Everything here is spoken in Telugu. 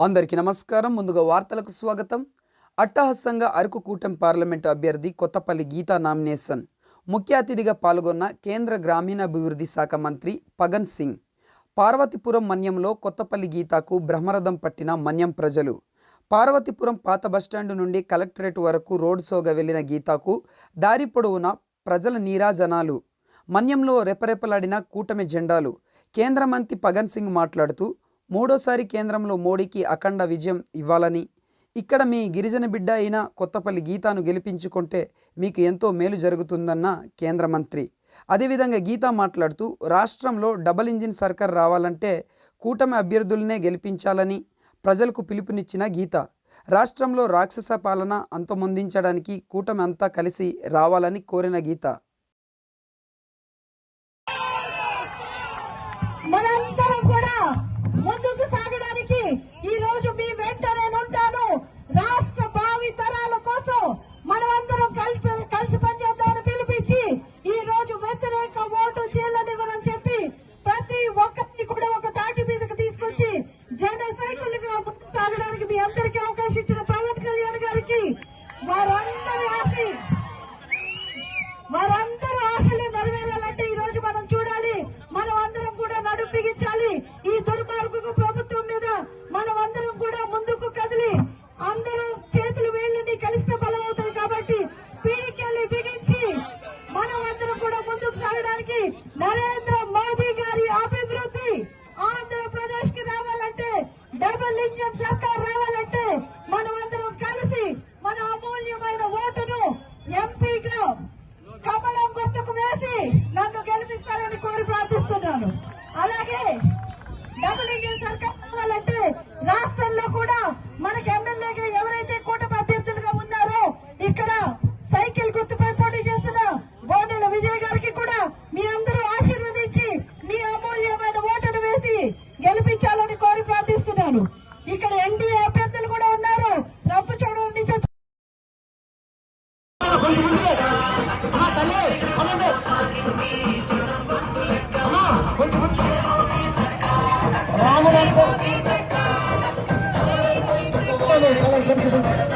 అందరికీ నమస్కారం. ముందుగా వార్తలకు స్వాగతం. అట్టహాసంగా అరకు కూటమి పార్లమెంటు అభ్యర్థి కొత్తపల్లి గీతా నామినేషన్. ముఖ్య అతిథిగా పాల్గొన్న కేంద్ర గ్రామీణాభివృద్ధి శాఖ మంత్రి పగన్ సింగ్. పార్వతీపురం మన్యంలో కొత్తపల్లి గీతాకు బ్రహ్మరథం పట్టిన మన్యం ప్రజలు. పార్వతీపురం పాత బస్టాండు నుండి కలెక్టరేట్ వరకు రోడ్ షోగా వెళ్ళిన గీతాకు దారి పొడవునా ప్రజల నీరాజనాలు. మన్యంలో రెపరెపలాడిన కూటమి జెండాలు. కేంద్ర మంత్రి పగన్ సింగ్ మాట్లాడుతూ మూడోసారి కేంద్రంలో మోడీకి అఖండ విజయం ఇవ్వాలని. ఇక్కడ మీ గిరిజన బిడ్డ అయిన కొత్తపల్లి గీతాను గెలిపించుకుంటే మీకు ఎంతో మేలు జరుగుతుందన్న కేంద్ర మంత్రి. అదేవిధంగా గీత మాట్లాడుతూ రాష్ట్రంలో డబల్ ఇంజిన్ సర్కార్ రావాలంటే కూటమి అభ్యర్థులనే గెలిపించాలని ప్రజలకు పిలుపునిచ్చిన గీత. రాష్ట్రంలో రాక్షస పాలన అంతమొందించడానికి కూటమి అంతా కలిసి రావాలని కోరిన గీత. మనందరం నరేంద్ర మోదీ గారి అభివృద్ధి ఆంధ్రప్రదేశ్కి రావాలంటే డబుల్ ఇంజన్ సర్కార్ రావాలంటే మనం అందరం కలిసి మన అమూల్యమైన ఓటును ఎంపీగా కమలం గుర్తుకు వేసి నన్ను గెలిపిస్తారని కోరి ప్రార్థిస్తున్నాను. అలాగే డబుల్ ఇంజన్ సర్కార్ రావాలంటే రాష్ట్రంలో కూడా మనకి ఎమ్మెల్యేగా ఎవరైతే Thank you.